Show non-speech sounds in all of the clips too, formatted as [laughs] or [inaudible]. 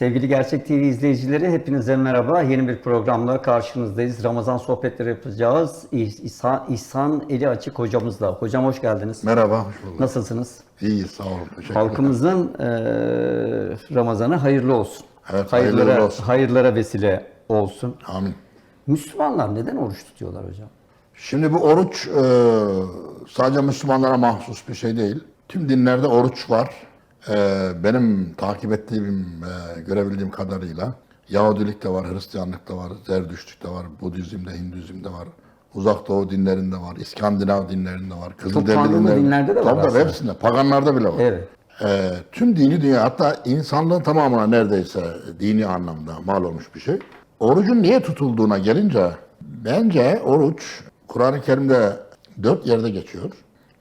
Sevgili Gerçek TV izleyicileri hepinize merhaba. Yeni bir programla karşınızdayız. Ramazan sohbetleri yapacağız. İh- İhsan, İhsan Eli Açık hocamızla. Hocam hoş geldiniz. Merhaba, hoş bulduk. Nasılsınız? İyi, sağ olun. Teşekkürler. Halkımızın eee, Ramazan'ı hayırlı olsun. Evet, hayırlara, hayırlı olsun. hayırlara vesile olsun. Amin. Müslümanlar neden oruç tutuyorlar hocam? Şimdi bu oruç e, sadece Müslümanlara mahsus bir şey değil. Tüm dinlerde oruç var. E, benim takip ettiğim, e, görebildiğim kadarıyla Yahudilikte var, Hristiyanlıkta var, Zerdüştlükte var, Budizm'de, Hindüzm'de var. Uzak Doğu dinlerinde var, İskandinav dinlerinde var, Kızılderili dinlerinde, dinlerde de var Tabii tabii aslında. hepsinde, paganlarda bile var. Evet. Ee, tüm dini dünya hatta insanlığın tamamına neredeyse dini anlamda mal olmuş bir şey. Orucun niye tutulduğuna gelince bence oruç Kur'an-ı Kerim'de dört yerde geçiyor.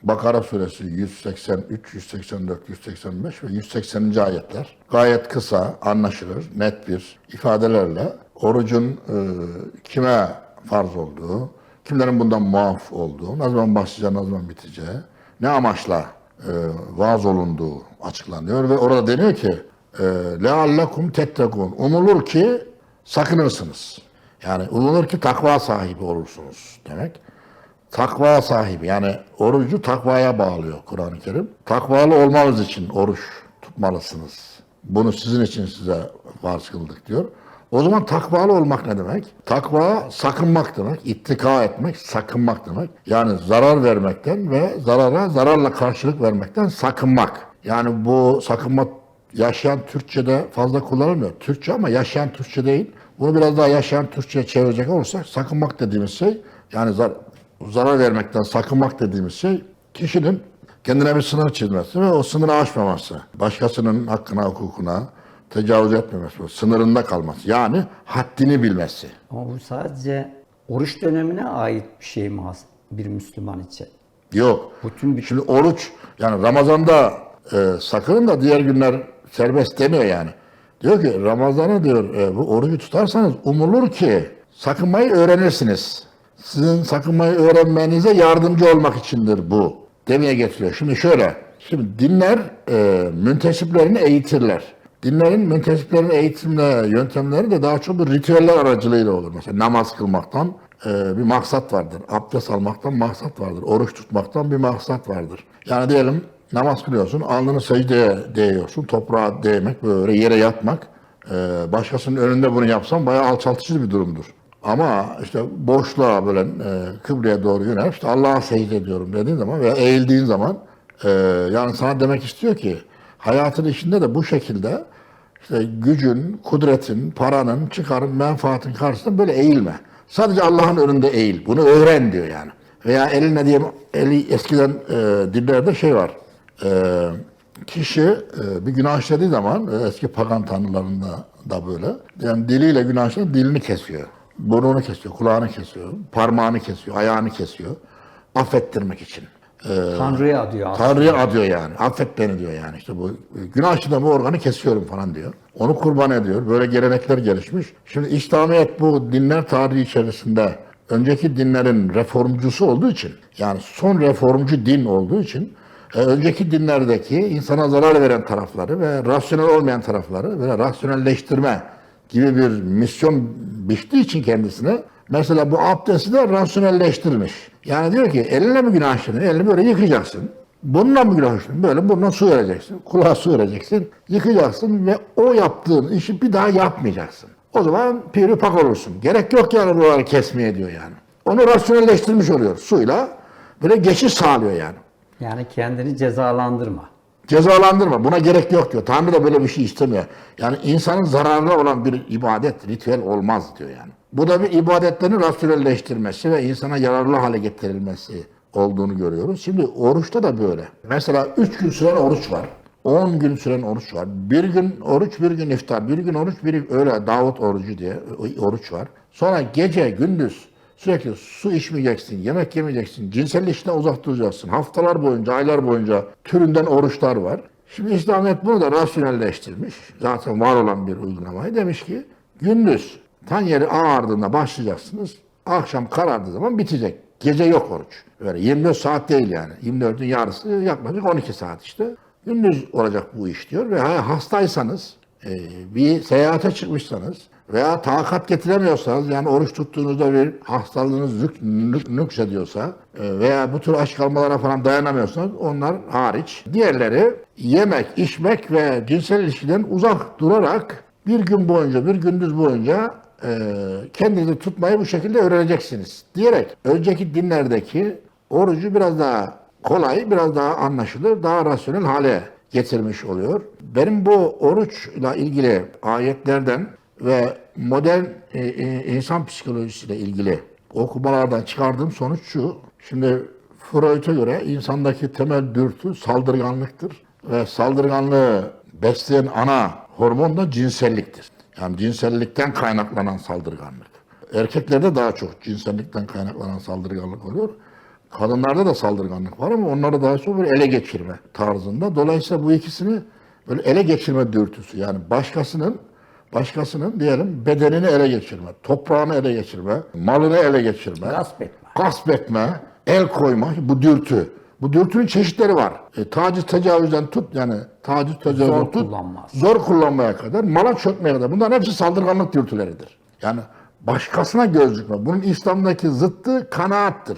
Bakara suresi 183, 184, 185 ve 180. ayetler. Gayet kısa, anlaşılır, net bir ifadelerle orucun e, kime farz olduğu, kimlerin bundan muaf olduğu, ne zaman başlayacağı, ne zaman biteceği, ne amaçla e, vaaz olunduğu açıklanıyor ve orada deniyor ki e, leallekum tettekun umulur ki sakınırsınız. Yani umulur ki takva sahibi olursunuz demek. Takva sahibi yani orucu takvaya bağlıyor Kur'an-ı Kerim. Takvalı olmanız için oruç tutmalısınız. Bunu sizin için size farz kıldık diyor. O zaman takvalı olmak ne demek? Takva sakınmak demek, ittika etmek, sakınmak demek. Yani zarar vermekten ve zarara zararla karşılık vermekten sakınmak. Yani bu sakınma yaşayan Türkçe'de fazla kullanılmıyor. Türkçe ama yaşayan Türkçe değil. Bunu biraz daha yaşayan Türkçe'ye çevirecek olursak sakınmak dediğimiz şey yani zar- zarar vermekten sakınmak dediğimiz şey kişinin kendine bir sınır çizmesi ve o sınırı aşmaması. Başkasının hakkına, hukukuna tecavüz etmemesi, sınırında kalması. Yani haddini bilmesi. Ama bu sadece oruç dönemine ait bir şey mi bir Müslüman için? Yok. Bütün bir Şimdi oruç yani Ramazan'da e, sakının da diğer günler serbest demiyor yani. Diyor ki Ramazan'ı diyor e, bu orucu tutarsanız umulur ki sakınmayı öğrenirsiniz. Sizin sakınmayı öğrenmenize yardımcı olmak içindir bu demeye getiriyor. Şimdi şöyle, şimdi dinler e, müntesiplerini eğitirler. Dinlerin müntesiplerin eğitimle yöntemleri de daha çok bir ritüeller aracılığıyla olur. Mesela namaz kılmaktan e, bir maksat vardır. Abdest almaktan maksat vardır. Oruç tutmaktan bir maksat vardır. Yani diyelim namaz kılıyorsun, alnını secdeye değiyorsun, toprağa değmek, böyle yere yatmak. E, başkasının önünde bunu yapsan bayağı alçaltıcı bir durumdur. Ama işte boşluğa böyle e, kıbleye doğru yönel, işte Allah'a secde ediyorum dediğin zaman veya eğildiğin zaman e, yani sana demek istiyor ki hayatın içinde de bu şekilde işte gücün, kudretin, paranın, çıkarın, menfaatin karşısında böyle eğilme. Sadece Allah'ın önünde eğil. Bunu öğren diyor yani. Veya eline diyeyim, eli eskiden e, dillerde şey var. E, kişi e, bir günah işlediği zaman e, eski pagan tanrılarında da böyle. Yani diliyle günah işlediği dilini kesiyor. Burnunu kesiyor, kulağını kesiyor, parmağını kesiyor, ayağını kesiyor. Affettirmek için. Tanrı'ya adıyor aslında. Tanrı'ya adıyor yani. Affet beni diyor yani. İşte bu günah işlemi bu organı kesiyorum falan diyor. Onu kurban ediyor. Böyle gelenekler gelişmiş. Şimdi İslamiyet bu dinler tarihi içerisinde önceki dinlerin reformcusu olduğu için yani son reformcu din olduğu için e, önceki dinlerdeki insana zarar veren tarafları ve rasyonel olmayan tarafları ve rasyonelleştirme gibi bir misyon biçtiği için kendisine mesela bu abdesti de rasyonelleştirmiş. Yani diyor ki elinle mi günah işledin? Elini böyle yıkacaksın. Bununla mı günah işledin? Böyle burnuna su vereceksin. Kulağa su vereceksin. Yıkacaksın ve o yaptığın işi bir daha yapmayacaksın. O zaman piri pak olursun. Gerek yok yani buraları kesmeye diyor yani. Onu rasyonelleştirmiş oluyor. Suyla böyle geçiş sağlıyor yani. Yani kendini cezalandırma. Cezalandırma. Buna gerek yok diyor. Tanrı da böyle bir şey istemiyor. Yani insanın zararına olan bir ibadet, ritüel olmaz diyor yani. Bu da bir ibadetlerin rasyonelleştirmesi ve insana yararlı hale getirilmesi olduğunu görüyoruz. Şimdi oruçta da böyle. Mesela 3 gün süren oruç var. 10 gün süren oruç var. Bir gün oruç, bir gün iftar. Bir gün oruç, bir öyle Davut orucu diye oruç var. Sonra gece, gündüz sürekli su içmeyeceksin, yemek yemeyeceksin, cinsel işten uzak duracaksın. Haftalar boyunca, aylar boyunca türünden oruçlar var. Şimdi İslamiyet bunu da rasyonelleştirmiş. Zaten var olan bir uygulamayı. Demiş ki gündüz tan yeri ağardığında başlayacaksınız. Akşam karardığı zaman bitecek. Gece yok oruç. Böyle 24 saat değil yani. 24'ün yarısı yaklaşık 12 saat işte. Gündüz olacak bu iş diyor ve ha- hastaysanız e, bir seyahate çıkmışsanız veya takat getiremiyorsanız yani oruç tuttuğunuzda bir hastalığınız nük, nük, nüksediyorsa e, veya bu tür aç kalmalara falan dayanamıyorsanız onlar hariç. Diğerleri yemek, içmek ve cinsel ilişkiden uzak durarak bir gün boyunca, bir gündüz boyunca e, kendinizi tutmayı bu şekilde öğreneceksiniz diyerek önceki dinlerdeki orucu biraz daha kolay, biraz daha anlaşılır, daha rasyonel hale getirmiş oluyor. Benim bu oruçla ilgili ayetlerden ve modern e, e, insan psikolojisiyle ilgili okumalardan çıkardığım sonuç şu. Şimdi Freud'a göre insandaki temel dürtü saldırganlıktır ve saldırganlığı besleyen ana hormon da cinselliktir. Yani cinsellikten kaynaklanan saldırganlık. Erkeklerde daha çok cinsellikten kaynaklanan saldırganlık oluyor. Kadınlarda da saldırganlık var ama onları daha çok böyle ele geçirme tarzında. Dolayısıyla bu ikisini böyle ele geçirme dürtüsü yani başkasının başkasının diyelim bedenini ele geçirme, toprağını ele geçirme, malını ele geçirme, Gasp etme. gasp etme, el koyma bu dürtü. Bu dürtünün çeşitleri var. E, taciz tecavüzden tut yani taciz tecavüzden Zor tut kullanmaz. zor kullanmaya kadar, mala çökmeye kadar. Bunların hepsi saldırganlık dürtüleridir. Yani başkasına göz dikme. Bunun İslam'daki zıttı kanaattır.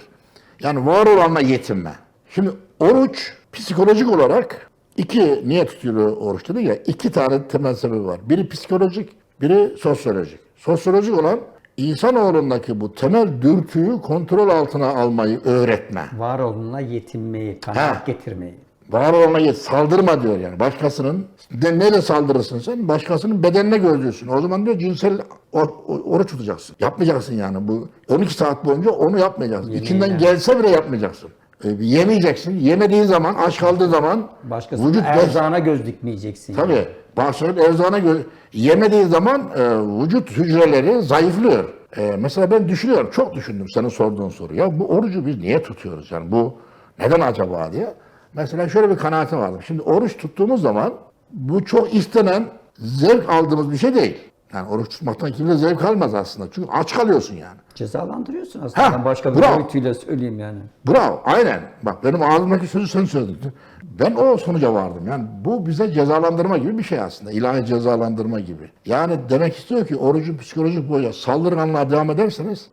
Yani var olanla yetinme. Şimdi oruç psikolojik olarak iki niye tutuyor oruç dedik ya iki tane temel sebebi var. Biri psikolojik, biri sosyolojik. Sosyolojik olan insanoğlundaki bu temel dürtüyü kontrol altına almayı öğretme. Var olunla yetinmeyi, kanaat getirmeyi. Var olana yet, saldırma diyor yani. Başkasının, de, neyle saldırırsın sen? Başkasının bedenine gözlüyorsun. O zaman diyor cinsel or, or- oruç tutacaksın. Yapmayacaksın yani. Bu 12 saat boyunca onu yapmayacaksın. İçinden gelse bile yapmayacaksın. E, yemeyeceksin. Yemediğin zaman, aç kaldığı zaman Başkasının vücut erzağına göz dikmeyeceksin. yani. Tabii. Başörtü erzağına göre yemediği zaman e, vücut hücreleri zayıflıyor. E, mesela ben düşünüyorum, çok düşündüm senin sorduğun soru. Ya bu orucu biz niye tutuyoruz? Yani bu neden acaba diye. Mesela şöyle bir kanaatim vardı. Şimdi oruç tuttuğumuz zaman bu çok istenen, zevk aldığımız bir şey değil. Yani oruç tutmaktan kimse zevk almaz aslında. Çünkü aç kalıyorsun yani. Cezalandırıyorsun aslında. Ha, Ben başka bir bravo. boyutuyla söyleyeyim yani. Bravo, aynen. Bak benim ağzımdaki sözü sen söyledin. Ben o sonuca vardım. Yani bu bize cezalandırma gibi bir şey aslında. İlahi cezalandırma gibi. Yani demek istiyor ki orucun psikolojik boyuya saldırganlığa devam ederseniz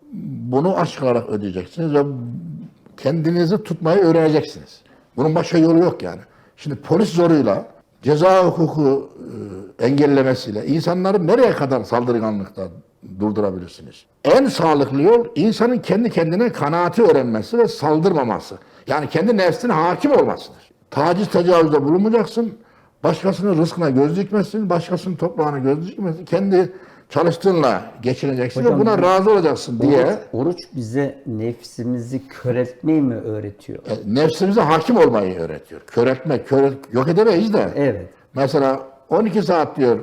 bunu aç kalarak ödeyeceksiniz ve kendinizi tutmayı öğreneceksiniz. Bunun başka yolu yok yani. Şimdi polis zoruyla ceza hukuku e, engellemesiyle insanları nereye kadar saldırganlıkta durdurabilirsiniz? En sağlıklı yol insanın kendi kendine kanaati öğrenmesi ve saldırmaması. Yani kendi nefsine hakim olmasıdır. Taciz tecavüzde bulunmayacaksın. Başkasının rızkına göz dikmesin, başkasının toprağına göz dikmesin. Kendi çalıştığınla geçineceksin Hocam, ve buna razı olacaksın diye Oruç, oruç bize nefsimizi kör etmeyi mi öğretiyor? e, nefsimize hakim olmayı öğretiyor. Kör etmek, kör et- yok edemeyiz de. Evet. Mesela 12 saat diyor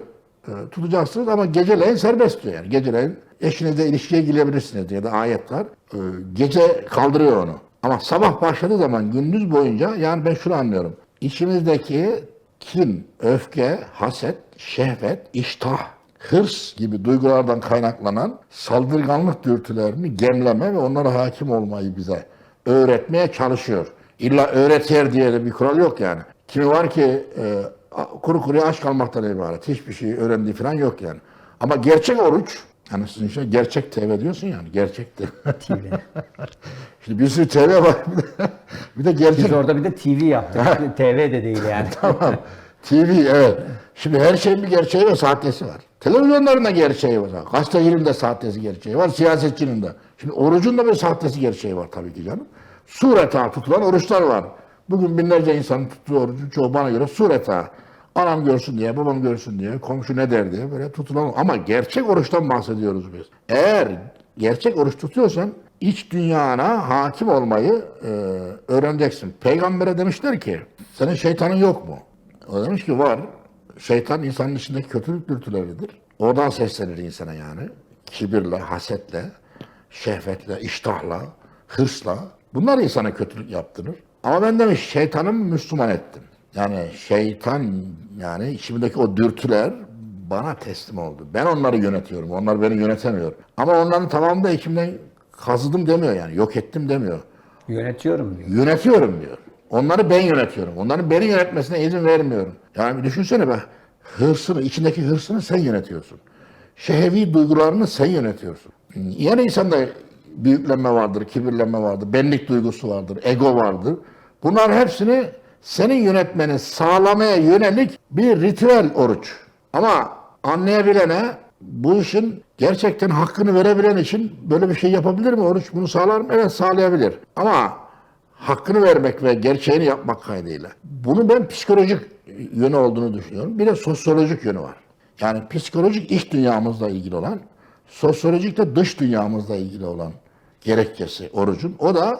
e, tutacaksınız ama geceleyin serbest diyor yani. Geceleyin eşinizle ilişkiye girebilirsiniz diye de ayet var. E, Gece kaldırıyor onu. Ama sabah başladığı zaman gündüz boyunca yani ben şunu anlıyorum. İçimizdeki kin, öfke, haset, şehvet, iştah, hırs gibi duygulardan kaynaklanan saldırganlık dürtülerini gemleme ve onlara hakim olmayı bize öğretmeye çalışıyor. İlla öğretir diye de bir kural yok yani. Kimi var ki e, kuru kuruya aç kalmaktan ibaret. Hiçbir şey öğrendiği falan yok yani. Ama gerçek oruç, hani sizin şey gerçek TV diyorsun yani, gerçektir. TV. [laughs] Şimdi bir sürü TV var. Bir de, bir de gerçek Biz orada bir de TV yaptık. [laughs] TV de değil yani. Tamam. TV evet. Şimdi her şeyin bir gerçeği ve sahtesi var. Televizyonların da gerçeği var. Gazetecinin de sahtesi gerçeği var. Siyasetçinin de. Şimdi orucun da bir sahtesi gerçeği var tabii ki canım. Sureta tutulan oruçlar var. Bugün binlerce insanın tuttuğu orucun çoğu bana göre sureta. Anam görsün diye, babam görsün diye, komşu ne der diye böyle tutulan. Ama gerçek oruçtan bahsediyoruz biz. Eğer gerçek oruç tutuyorsan iç dünyana hakim olmayı e, öğreneceksin. Peygamber'e demişler ki, senin şeytanın yok mu? O demiş ki var. Şeytan insanın içindeki kötülük dürtüleridir. Oradan seslenir insana yani. Kibirle, hasetle, şehvetle, iştahla, hırsla. Bunlar insana kötülük yaptırır. Ama ben demiş şeytanımı Müslüman ettim. Yani şeytan yani içimdeki o dürtüler bana teslim oldu. Ben onları yönetiyorum. Onlar beni yönetemiyor. Ama onların tamamını da içimden kazıdım demiyor yani. Yok ettim demiyor. Yönetiyorum diyor. Yönetiyorum diyor. Onları ben yönetiyorum. Onların beni yönetmesine izin vermiyorum. Yani düşünsene be. hırsını, içindeki hırsını sen yönetiyorsun. Şehevi duygularını sen yönetiyorsun. Yani insanda büyüklenme vardır, kibirlenme vardır, benlik duygusu vardır, ego vardır. Bunlar hepsini senin yönetmeni sağlamaya yönelik bir ritüel oruç. Ama anlayabilene bu işin gerçekten hakkını verebilen için böyle bir şey yapabilir mi? Oruç bunu sağlar mı? Evet sağlayabilir. Ama hakkını vermek ve gerçeğini yapmak kaydıyla. Bunu ben psikolojik yönü olduğunu düşünüyorum. Bir de sosyolojik yönü var. Yani psikolojik iç dünyamızla ilgili olan, sosyolojik de dış dünyamızla ilgili olan gerekçesi orucun. O da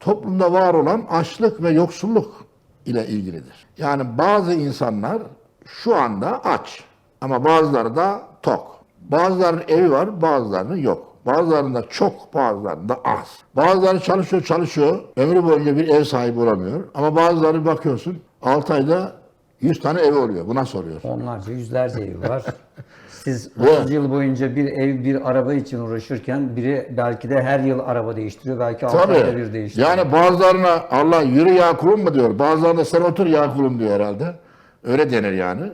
toplumda var olan açlık ve yoksulluk ile ilgilidir. Yani bazı insanlar şu anda aç ama bazıları da tok. Bazılarının evi var, bazılarının yok. Bazılarında çok, bazılarında az. Bazıları çalışıyor, çalışıyor. Ömrü boyunca bir ev sahibi olamıyor. Ama bazıları bakıyorsun 6 ayda 100 tane ev oluyor. Buna soruyor. Onlarca, yüzlerce ev var. [laughs] Siz Evet. 30 yıl boyunca bir ev, bir araba için uğraşırken biri belki de her yıl araba değiştiriyor. Belki 6 ayda bir değiştiriyor. Yani bazılarına Allah yürü ya kulum mu diyor. Bazılarına sen otur ya kulum diyor herhalde. Öyle denir yani.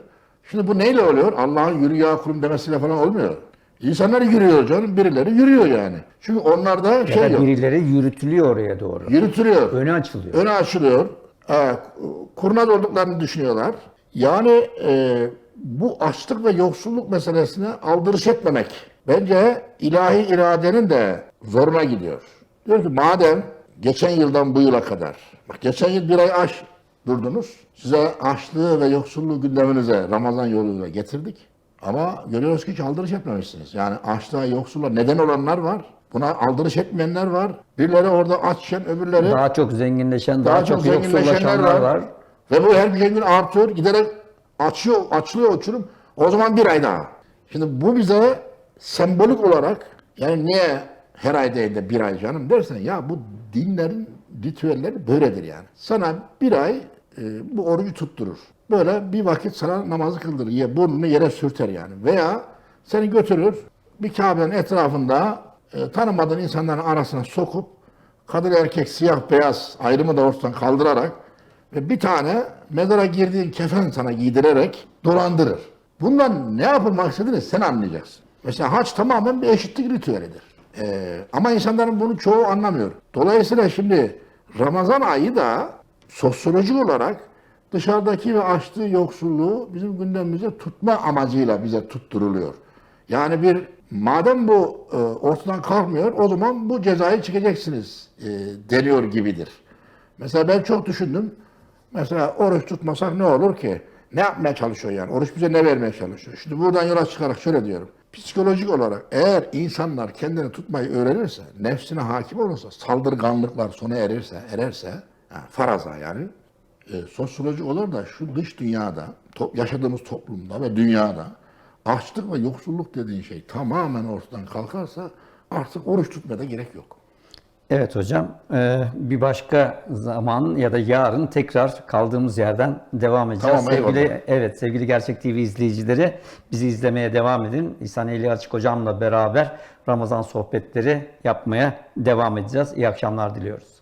Şimdi bu neyle oluyor? Allah'ın yürü ya kulum demesiyle falan olmuyor. İnsanlar yürüyor canım. Birileri yürüyor yani. Çünkü onlarda ya şey da yok. birileri yürütülüyor oraya doğru. Yürütülüyor. Önü açılıyor. Önü açılıyor. Ee, kurnaz olduklarını düşünüyorlar. Yani e, bu açlık ve yoksulluk meselesine aldırış etmemek bence ilahi iradenin de zoruna gidiyor. Diyor ki madem geçen yıldan bu yıla kadar, bak geçen yıl bir ay aç durdunuz, size açlığı ve yoksulluğu gündeminize Ramazan yoluyla getirdik. Ama görüyoruz ki aldırış etmemişsiniz. Yani açlığa, yoksulluğa neden olanlar var. Buna aldırış etmeyenler var. Birileri orada açken öbürleri Daha çok zenginleşen, daha, daha çok çok yoksullaşanlar var. var. Ve bu her geçen gün artıyor. Giderek açıyor, açılıyor uçurum. O zaman bir ay daha. Şimdi bu bize sembolik olarak yani niye her ay değil de bir ay canım dersen ya bu dinlerin ritüelleri böyledir yani. Sana bir ay e, bu orucu tutturur. Böyle bir vakit sana namazı kıldırır. Ye, burnunu yere sürter yani. Veya seni götürür bir Kabe'nin etrafında e, tanımadığın insanların arasına sokup kadın erkek siyah beyaz ayrımı da ortadan kaldırarak ve bir tane mezara girdiğin kefen sana giydirerek dolandırır. Bundan ne yapılmak istediğini sen anlayacaksın. Mesela haç tamamen bir eşitlik ritüelidir. Ee, ama insanların bunu çoğu anlamıyor. Dolayısıyla şimdi Ramazan ayı da sosyolojik olarak dışarıdaki ve açtığı yoksulluğu bizim gündemimize tutma amacıyla bize tutturuluyor. Yani bir madem bu e, ortadan kalkmıyor o zaman bu cezayı çekeceksiniz e, deniyor gibidir. Mesela ben çok düşündüm. Mesela oruç tutmasak ne olur ki? Ne yapmaya çalışıyor yani? Oruç bize ne vermeye çalışıyor? Şimdi buradan yola çıkarak şöyle diyorum. Psikolojik olarak eğer insanlar kendini tutmayı öğrenirse, nefsine hakim olursa, saldırganlıklar sona erirse, ererse, ha, faraza yani, e, sosyolojik olarak da şu dış dünyada, to- yaşadığımız toplumda ve dünyada açlık ve yoksulluk dediğin şey tamamen ortadan kalkarsa artık oruç tutmaya da gerek yok. Evet hocam. Ee, bir başka zaman ya da yarın tekrar kaldığımız yerden devam edeceğiz. Tamam, eyvallah. sevgili evet sevgili Gerçek TV izleyicileri bizi izlemeye devam edin. İhsan Eli Açık hocamla beraber Ramazan sohbetleri yapmaya devam edeceğiz. İyi akşamlar diliyoruz.